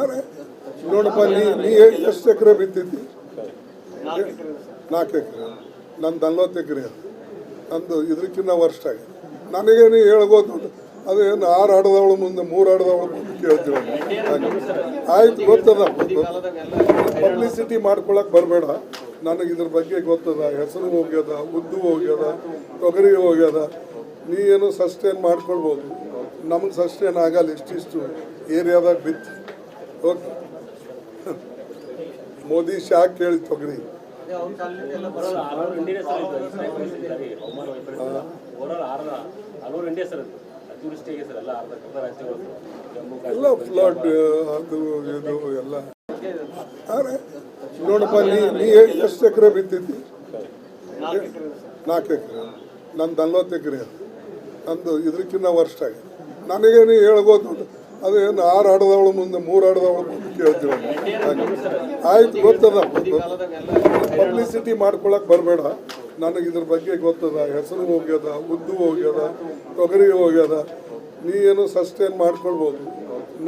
ಅರೆ ನೋಡಪ್ಪ ನೀ ನೀ ಎಷ್ಟು ಎಕರೆ ಬಿತ್ತಿದ್ದಿ? ನಾಲ್ಕು ಎಕರೆ. ನಂದು ನಲ್ವತ್ತು ಎಕರೆ ನಂದು ಇದಕ್ಕಿಂತ ವರ್ಷ ಆಗಿದೆ. ನನಗೇನು ಹೇಳ್ಬೋದು ಅದೇನು ಆರು ಆಡದವಳು ಮುಂದೆ ಮೂರು ಆಡದವಳು ಮುಂದೆ ಕೇಳ್ತೀವಿ ಆಯ್ತು ಗೊತ್ತದ ಪಬ್ಲಿಸಿಟಿ ಮಾಡ್ಕೊಳಕ್ ಬರಬೇಡ. ನನಗೆ ಇದ್ರ ಬಗ್ಗೆ ಗೊತ್ತದ. ಹೆಸರು ಹೋಗ್ಯದ ಉದ್ದು ಹೋಗ್ಯದ ತೊಗರಿ ಹೋಗ್ಯದ. ನೀ ಏನು ಸಸ್ಟೇನ್ ಮಾಡ್ಕೊಳ್ಬೋದು. ನಮಗೆ ಸಸ್ಟೇನ್ ಆಗಲ್ಲ ಇಷ್ಟಿಷ್ಟು ಏರಿಯಾದಾಗ ಬಿತ್ತು ಓಕೆ ಮೋದಿ ಶಾಕ್ ಕೇಳಿ ತೊಗರಿ. ಎಲ್ಲ ಫ್ಲಡ್, ಅದು, ಇದು, ಎಲ್ಲ. ನೋಡಪ್ಪ, ನೀ ಎಷ್ಟು ಎಕರೆ ಬಿತ್ತಿದ್ದಿ? ನಾಲ್ಕು ಎಕರೆ. ನಂದು ನಲ್ವತ್ತು ಎಕರೆ ನಂದು ಇದಕ್ಕಿಂತ ವರ್ಷ ಆಗಿದೆ. ನನಗೇನು ಹೇಳ್ಬೋದು ಅದೇನು ಆರು ಆಡದವಳು ಮುಂದೆ ಮೂರು ಆಡದವಳು ಮುಂದೆ ಕೇಳ್ತೀವಿ ಆಯ್ತು, ಗೊತ್ತದ. ಪಬ್ಲಿಸಿಟಿ ಮಾಡ್ಕೊಳಕ್ ಬರಬೇಡ. ನನಗೆ ಇದ್ರ ಬಗ್ಗೆ ಗೊತ್ತದ. ಹೆಸರು ಹೋಗ್ಯದ, ಉದ್ದು ಹೋಗ್ಯದ, ತೊಗರಿ ಹೋಗ್ಯದ. ನೀ ಏನು ಸಸ್ಟೇನ್ ಮಾಡ್ಕೊಳ್ಬೋದು.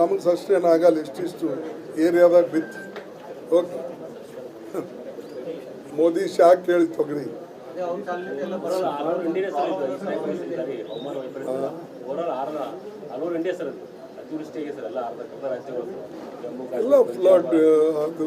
ನಮ್ಗೆ ಸಸ್ಟೇನ್ ಆಗಲ್ಲ, ಇಷ್ಟಿಷ್ಟು ಏರಿಯಾದಾಗ ಬಿತ್ತು. ಓಕೆ ಮೋದಿ ಶಾಕ್ ಕೇಳಿ ತೊಗರಿ. ಹಲವಾರು ಇಂಡಿಯಾ ಸರ್ ಇಂಡಿಯಾ ಅತಿವೃಷ್ಟಿಗೆ ಸರ್ ಎಲ್ಲ ಕರ್ನಾಟಕ ರಾಜ್ಯಗಳು. ಜಮ್ಮು ಫ್ಲಡ್ ಅದು